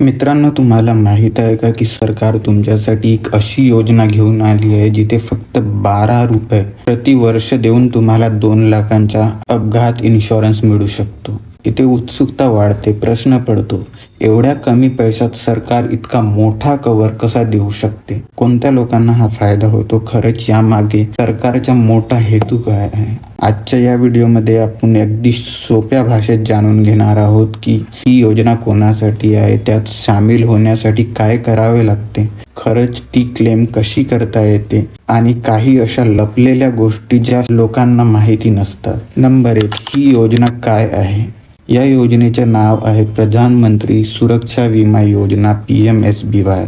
मित्रांनो तुम्हाला माहीत आहे का की सरकार तुमच्यासाठी एक अशी योजना घेऊन आली आहे जिथे फक्त बारा रुपये प्रतिवर्ष देऊन तुम्हाला दोन लाखांचा अपघात इन्शुरन्स मिळू शकतो. इथे उत्सुकता वाढते प्रश्न पडतो. एवढ्या कमी पैशात सरकार इतका मोठा कव्हर कसा देऊ शकते? कोणत्या लोकांना हा फायदा होतो? खरंच यामागे सरकारचा मोठा हेतू काय आहे? आजच्या या व्हिडिओमध्ये आपण अगदी सोप्या भाषेत जाणून घेणार आहोत की ही योजना कोणासाठी आहे त्यात सामील होण्यासाठी काय करावे लागते? खरंच ती क्लेम कशी करता येते? आणि काही अशा लपलेल्या गोष्टी ज्या लोकांना माहिती नसतात. नंबर एक ही योजना काय आहे? या योजनेचे नाव आहे Pradhan Mantri Suraksha Vima Yojana P M S B Y.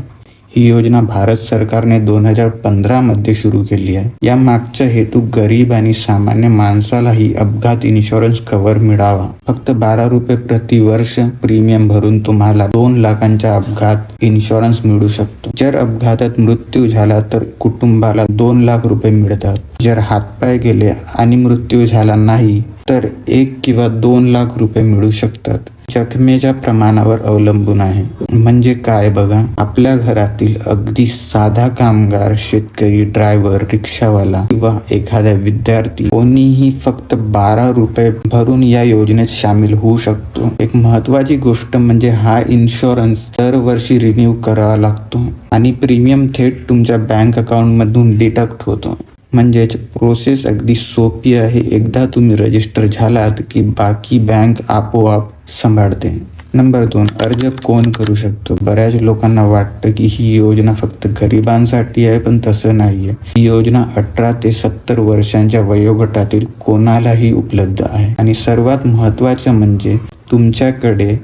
ही योजना भारत सरकारने दोन हजार पंधरामध्ये सुरू केली आहे. या मागचा हेतू गरीब आणि सामान्य माणसालाही अपघात इन्शुरन्स कव्हर मिळावा. फक्त बारा रुपये प्रति वर्ष प्रीमियम भरून तुम्हाला दोन लाखांच्या अपघात इन्शुरन्स मिळू शकतो. जर अपघातात मृत्यू झाला तर कुटुंबाला दोन लाख रुपये मिळतात. जर हातपाय गेले आणि मृत्यू झाला नाही तर एक किंवा दोन लाख रुपये मिळू शकतात. जखमेच्या प्रमाणावर अवलंबून आहे. म्हणजे काय बघा आपल्या घरातील अगदी साधा कामगार शेतकरी ड्रायव्हर रिक्षावाला किंवा एखादा विद्यार्थी कोणीही फक्त बारा रुपये भरून या योजनेत सामील होऊ शकतो. एक महत्वाची गोष्ट म्हणजे हा इन्शुरन्स दरवर्षी रिन्यू करावा लागतो आणि प्रीमियम थेट तुमच्या बँक अकाउंट मधून डिडक्ट होतो. म्हणजेच प्रोसेस अगदी सोपी आहे. एकदा तुम्ही रजिस्टर झालात की बाकी बँक आपोआप सांभाळते. नंबर दोन अर्ज कोण करू शकतो? बऱ्याच लोकांना वाटतं की ही योजना फक्त गरिबांसाठी आहे पण तसं नाही आहे ही योजना अठरा ते सत्तर वर्षांच्या वयोगटातील कोणालाही उपलब्ध आहे. आणि सर्वात महत्त्वाचं म्हणजे तुमच्याकडे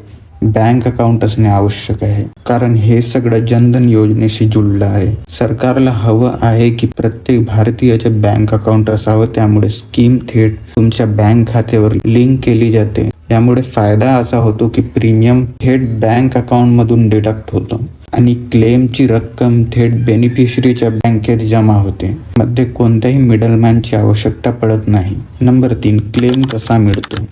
बँक अकाउंट असणे आवश्यक आहे. कारण हे सगळं जनधन योजनेशी जुळलं आहे. सरकारला हवं आहे की प्रत्येक भारतीयाचे बँक अकाउंट असावं. त्यामुळे स्कीम थेट तुमच्या बँक खात्यावर लिंक केली जाते. त्यामुळे फायदा असा होतो की प्रीमियम थेट बँक अकाउंट मधून डिडक्ट होतो आणि क्लेमची रक्कम थेट बेनिफिशरीच्या बँकेत जमा होते. मध्ये कोणत्याही मिडलमॅनची आवश्यकता पडत नाही. नंबर तीन क्लेम कसा मिळतो?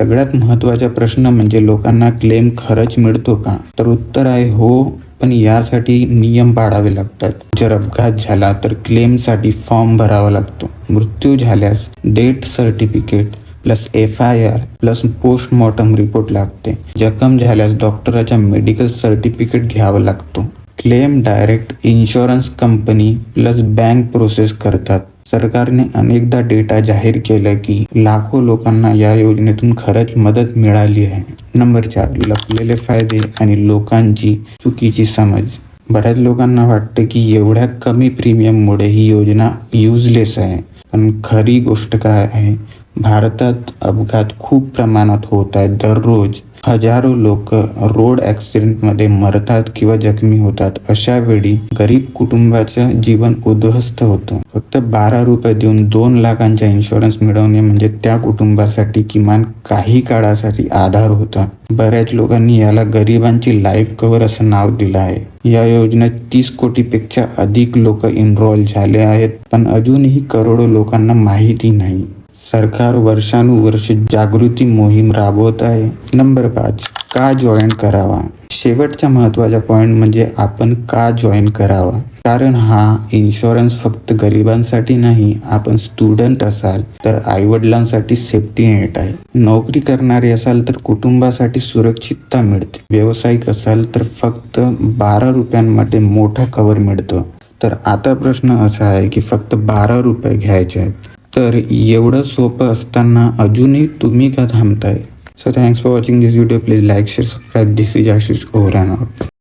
सगळ्यात महत्त्वाचा प्रश्न म्हणजे लोकांना क्लेम खरंच मिळतो का? तर उत्तर आहे हो पण यासाठी नियम पाळावे लागतात. जर अपघात झाला तर क्लेमसाठी फॉर्म भरावा लागतो. मृत्यू झाल्यास death certificate plus F I R plus postmortem report लागते. जखम झाल्यास डॉक्टराचा मेडिकल सर्टिफिकेट घ्यावं लागतो. Claim direct insurance company plus bank process करतात. सरकारने अनेकदा डेटा जाहीर केला की लाखो लोकांना या योजनेतून खरंच मदत मिळाली आहे. नंबर चार लपलेले फायदे आणि लोकांची चुकीची समज. बऱ्याच लोकांना वाटतं की एवढ्या कमी प्रीमियममुळे ही योजना युजलेस आहे. पण खरी गोष्ट काय आहे? भारतात अपघात खूप प्रमाणात होत आहेत. दररोज हजारो लोक रोड ॲक्सिडेंटमध्ये मरतात किंवा जखमी होतात. अशा वेळी गरीब कुटुंबाचं जीवन उद्ध्वस्त होतं. फक्त बारा रुपये देऊन दोन लाखांचा इन्शुरन्स मिळवणे म्हणजे त्या कुटुंबासाठी किमान काही काळासाठी आधार होता. बऱ्याच लोकांनी याला गरिबांची लाईफ कव्हर असं नाव दिलं आहे. या योजनेत तीस कोटीपेक्षा अधिक लोक इनरोल झाले आहेत. पण अजूनही करोडो लोकांना माहिती नाही. सरकार वर्षानुवर्ष जागृती मोहीम राबवत आहे. नंबर पाच का जॉईन करावा? शेवटचा महत्त्वाचा पॉईंट म्हणजे आपण का जॉईन करावा? कारण हा इन्शुरन्स फक्त गरिबांसाठी नाही आपण स्टुडंट असाल तर आईवडिलांसाठी सेफ्टी नेट आहे. नोकरी करणारे असाल तर कुटुंबासाठी सुरक्षितता मिळते. व्यावसायिक असाल तर फक्त बारा रुपयांमध्ये मोठा कव्हर मिळतो. तर आता प्रश्न असा आहे की फक्त बारा रुपये घ्यायचे आहेत. तर एवढं सोपं असताना अजूनही तुम्ही का थांबताय? So thanks for watching this video please like share subscribe this is Ashish over and out